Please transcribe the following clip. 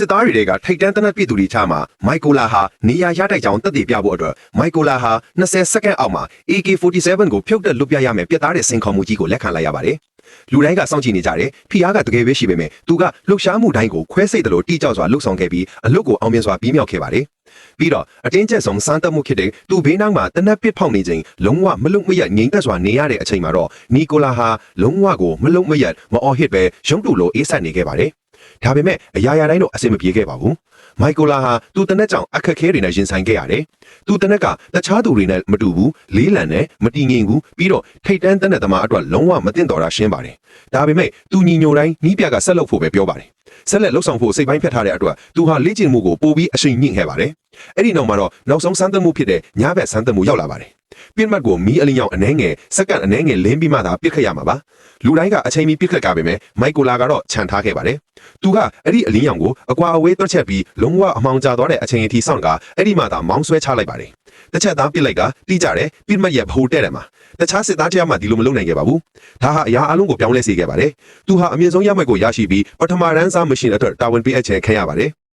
စစ်သားတွေကထိတ်တန်းတနက်ပြည်သူတွေချာမှာမိုက်ကိုလာဟာနေရာရတိုက်ကြောင်တက်တည်ပြဖို့အတွက်မိုက်ကိုလာဟာ20စက္ကန့်အောက်မှာ AK47 ကိုဖြုတ်တက်လွတ်ပြရမယ်ပြတ်သားတဲ့စင်ခေါ်မှုကြီးကိုလက်ခံလိုက်ရပါတယ်လူတိုင်းကစောင့်ကြည့်နေကြတယ်ဖီအားကတကယ်ပဲရှိပေမဲ့သူကလှုပ်ရှားမှုတိုင်းကိုခွဲစိတ်တယ်လို့တိကျစွာလှုပ်ဆောင်ခဲ့ပြီးအလုတ်ကိုအောင်မြင်စွာပြီးမြောက်ခဲ့ပါတယ်ပြီးတော့အတင်းကျပ်ဆုံးစမ်းသပ်မှုဖြစ်တဲ့သူဘေးနောက်မှာတနက်ပစ်ဖောက်နေချိန်လုံးဝမလုံမရငြိမ်သက်စွာနေရတဲ့အချိန်မှာတော့နီကိုလာဟာလုံးဝကိုမလုံမရမအော်ဟစ်ပဲရုံးတူလိုအေးဆက်နေခဲ့ပါတယ် ဒါပေမဲ့အရာရာတိုင်းတော့အဆင်မပြေခဲ့ပါဘူးမိုက်ကိုလာဟာသူတနက်ကြောင်အခက်ခဲတွေနဲ့ရင်ဆိုင်ခဲ့ရတယ်သူတနက်ကတခြားသူတွေနဲ့မတူဘူးလေးလံနဲ့မတည်ငြိမ်ဘူးပြီးတော့ထိတ်တန်းတနက်သမားအတွက်လုံးဝမတင်တော်တာရှင်းပါတယ်ဒါပေမဲ့သူညီညိုတိုင်းနီးပြကဆက်လုပ်ဖို့ပဲပြောပါတယ်ဆက်လက်လှုပ်ဆောင်ဖို့စိတ်ပိုင်းဖြတ်ထားတဲ့အတွက်သူဟာလေ့ကျင့်မှုကိုပိုပြီးအရှိန်မြင့်ခဲ့ပါတယ် အဲ့ဒီနောက်မှာတော့နောက်ဆုံးစမ်းသပ်မှုဖြစ်တဲ့ညဘက်စမ်းသပ်မှုရောက်လာပါတယ်ပြစ်မှတ်ကိုမီးအလင်းရောင်အနှဲငယ်စက္ကန့်အနှဲငယ်လင်းပြီးမှသာပစ်ခတ်ရမှာပါလူတိုင်းကအချိန်မီပစ်ခတ်ကြပေမဲ့မိုက်ကိုလာကတော့ခြံထားခဲ့ပါတယ်သူကအဲ့ဒီအလင်းရောင်ကိုအကွာအဝေးတွက်ချက်ပြီးလုံးဝအမောင်ကျသွားတဲ့အချိန်အထိစောင့်ကအဲ့ဒီမှသာမောင်းဆွဲချလိုက်ပါတယ်တစ်ချက်သားပစ်လိုက်ကတိကျတယ်ပြစ်မှတ်ရဲ့ဘိုးတဲ့တယ်မှာတခြားစစ်သားတရားမှဒီလိုမလုပ်နိုင်ခဲ့ပါဘူးဒါဟာအရာအလုံးကိုပြောင်းလဲစေခဲ့ပါတယ်သူဟာအမြင့်ဆုံးရမှတ်ကိုရရှိပြီးပထမရန်စားမရှင်အတွက်တာဝန်ပေးအပ်ခြင်းခံရပါတယ်